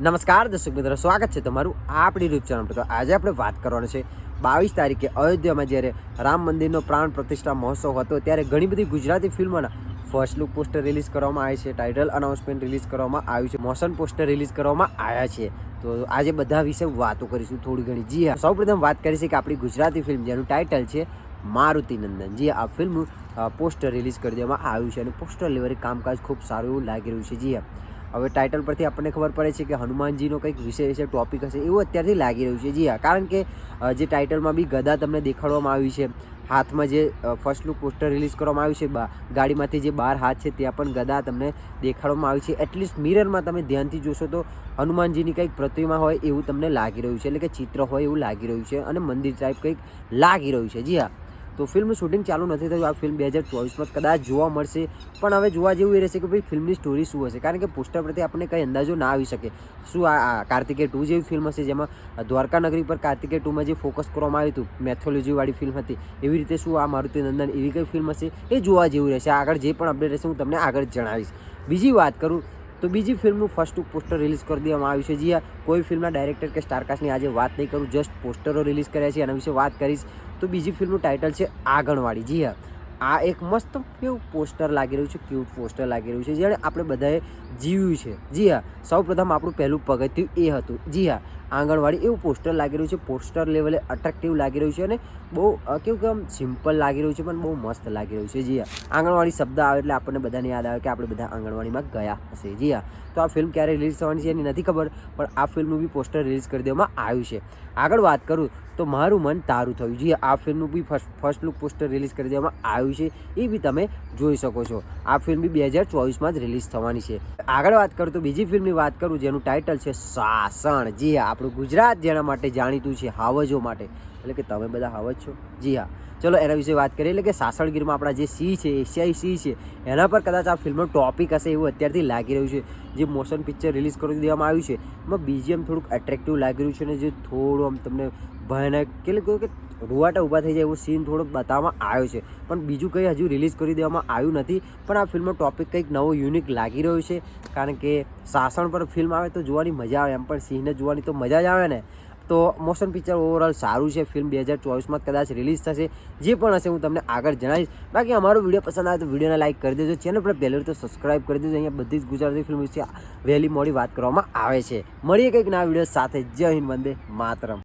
નમસ્કાર, દર્શક મિત્રો, સ્વાગત છે તમારું આપણી યુટ્યુબ ચેનલ પર. આજે આપણે વાત કરવાની છે બાવીસ તારીખે અયોધ્યામાં જ્યારે રામ મંદિરનો પ્રાણ પ્રતિષ્ઠા મહોત્સવ હતો, ત્યારે ઘણી બધી ગુજરાતી ફિલ્મોના ફર્સ્ટ લુક પોસ્ટર રિલીઝ કરવામાં આવે છે ટાઇટલ અનાઉન્સમેન્ટ રિલીઝ કરવામાં આવ્યું છે મોશન પોસ્ટર રિલીઝ કરવામાં આવ્યા છે. તો આજે બધા વિશે વાતો કરીશું, થોડી ઘણી. જી હા, સૌપ્રથમ વાત કરીશું કે આપણી ગુજરાતી ફિલ્મ જેનું ટાઇટલ છે મારુતિ નંદન. જી આ ફિલ્મ પોસ્ટર રિલીઝ કરી દેવામાં આવ્યું છે અને પોસ્ટર લેવરે કામકાજ ખૂબ સારું એવું લાગી રહ્યું છે. જી હા. હવે ટાઇટલ પરથી આપણને ખબર પડે છે કે હનુમાનજીનો કંઈક વિષય હશે ટોપિક હશે, એવું અત્યારથી લાગી રહ્યું છે. જી હા, કારણ કે જે ટાઇટલમાં બી ગદા તમને દેખાડવામાં આવી છે, હાથમાં જે ફર્સ્ટ લુક પોસ્ટર રિલીઝ કરવામાં આવ્યું છે, બા, ગાડીમાંથી જે બાર હાથ છે ત્યાં પણ ગદા તમને દેખાડવામાં આવી છે. એટલીસ્ટ મિરરમાં તમે ધ્યાનથી જોશો તો હનુમાનજીની કંઈક પ્રતિમા હોય એવું તમને લાગી રહ્યું છે, એટલે કે ચિત્ર હોય એવું લાગી રહ્યું છે અને મંદિર ટાઈપ કંઈક લાગી રહ્યું છે. જી હા. તો ફિલ્મ શૂટિંગ ચાલુ નથી થયું. આ ફિલ્મ બે હજાર ચોવીસમાં કદાચ જોવા મળશે. પણ હવે જોવા જેવું એ રહેશે કે ભાઈ ફિલ્મની સ્ટોરી શું હશે? કારણ કે પોસ્ટર પરથી આપણને કંઈ અંદાજો ના આવી શકે. શું આ કાર્તિકે ટુ જેવી ફિલ્મ હશે? જેમાં દ્વારકા નગરી પર કાર્તિકે ટુમાં જે ફોકસ કરવામાં આવ્યું હતું, મેથોલોજીવાળી ફિલ્મ હતી, એવી રીતે શું આ મારુતિ નંદન એવી કઈ ફિલ્મ હશે? એ જોવા જેવું રહેશે. આગળ જે પણ અપડેટ રહેશે હું તમને આગળ જણાવીશ. બીજી વાત કરું તો બીજી ફિલ્મનું ફર્સ્ટ પોસ્ટર રિલીઝ કરી દેવામાં આવ્યું છે. જ્યાં કોઈ ફિલ્મના ડાયરેક્ટર કે સ્ટારકાસ્ટની આજે વાત નહીં કરું, જસ્ટ પોસ્ટરો રિલીઝ કર્યા છે એના વિશે વાત કરીશ. તો બીજી ફિલ્મનું ટાઇટલ છે આંગણવાડી. જી હા, આ એક મસ્ત કેવું પોસ્ટર લાગી રહ્યું છે, ક્યુટ પોસ્ટર લાગી રહ્યું છે, જેણે આપણે બધાએ જીવ્યું છે. જી હા સૌ પ્રથમ આપણું પહેલું પગથિયું એ હતું. જી હા આંગણવાડી, એવું પોસ્ટર લાગી રહ્યું છે. પોસ્ટર લેવલે અટ્રેક્ટિવ લાગી રહ્યું છે અને બહુ કેવું કે આમ સિમ્પલ લાગી રહ્યું છે, પણ બહુ મસ્ત લાગી રહ્યું છે. જી આંગણવાડી શબ્દ આવે એટલે આપણને બધાને યાદ આવે કે આપણે બધા આંગણવાડીમાં ગયા હશે. જી તો આ ફિલ્મ ક્યારે રિલીઝ થવાની છે એની નથી ખબર, પણ આ ફિલ્મનું બી પોસ્ટર રિલીઝ કરી દેવામાં આવ્યું છે. આગળ વાત કરું તો મારું મન તારું થયું. જી આ ફિલ્મનું બી first first look poster release કરી દેવામાં આવ્યું છે. એ બી તમે જોઈ શકો છો. આ ફિલ્મ બી બે હજાર ચોવીસમાં જ રિલીઝ થવાની છે. આગળ વાત કરું તો બીજી ફિલ્મની વાત કરું, જેનું ટાઇટલ છે સાસણ. જી હા આપણું ગુજરાત જેના માટે જાણીતું છે, હાવજો માટે. એટલે કે તમે બધા હાવજ છો? જી હા. ચલો, એના વિશે વાત કરીએ. એટલે કે સાસણગીરમાં આપણા જે સિંહ છે, એશિયાઈ સિંહ છે, એના પર કદાચ આ ફિલ્મનો ટોપિક હશે એવું અત્યારથી લાગી રહ્યું છે. જે મોશન પિક્ચર રિલીઝ કરી દેવામાં આવ્યું છે. એમાં બીજીએમ થોડુંક એટ્રેક્ટિવ લાગી રહ્યું છે અને જે થોડું આમ તમને ભયાનક કહ્યું કે રૂવાટા ઊભા થઈ જાય એવો સીન થોડો બતાવવામાં આવ્યો છે. પણ બીજું કંઈ હજુ રિલીઝ કરી દેવામાં આવ્યું નથી. પણ આ ફિલ્મનો ટોપિક કંઈક નવો યુનિક લાગી રહ્યો છે. કારણ કે સાસણ પર ફિલ્મ આવે તો જોવાની મજા આવે. એમ પણ સિંહને જોવાની તો મજા જ આવે ને. તો મોશન પિક્ચર ઓવરઓલ સારું છે. ફિલ્મ બે હજાર ચોવીસમાં કદાચ રિલીઝ થશે. જે પણ હશે હું તમને આગળ જણાવીશ. બાકી અમારો વીડિયો પસંદ આવે તો વિડીયોને લાઈક કરી દેજો. ચેનલ પર પહેલી તો સબસ્ક્રાઇબ કરી દેજો. અહીંયા બધી જ ગુજરાતી ફિલ્મ વિશે વહેલી મોડી વાત કરવામાં આવે છે. મળીએ કંઈક ના વીડિયો સાથે. જય હિન્દ વંદે માતરમ.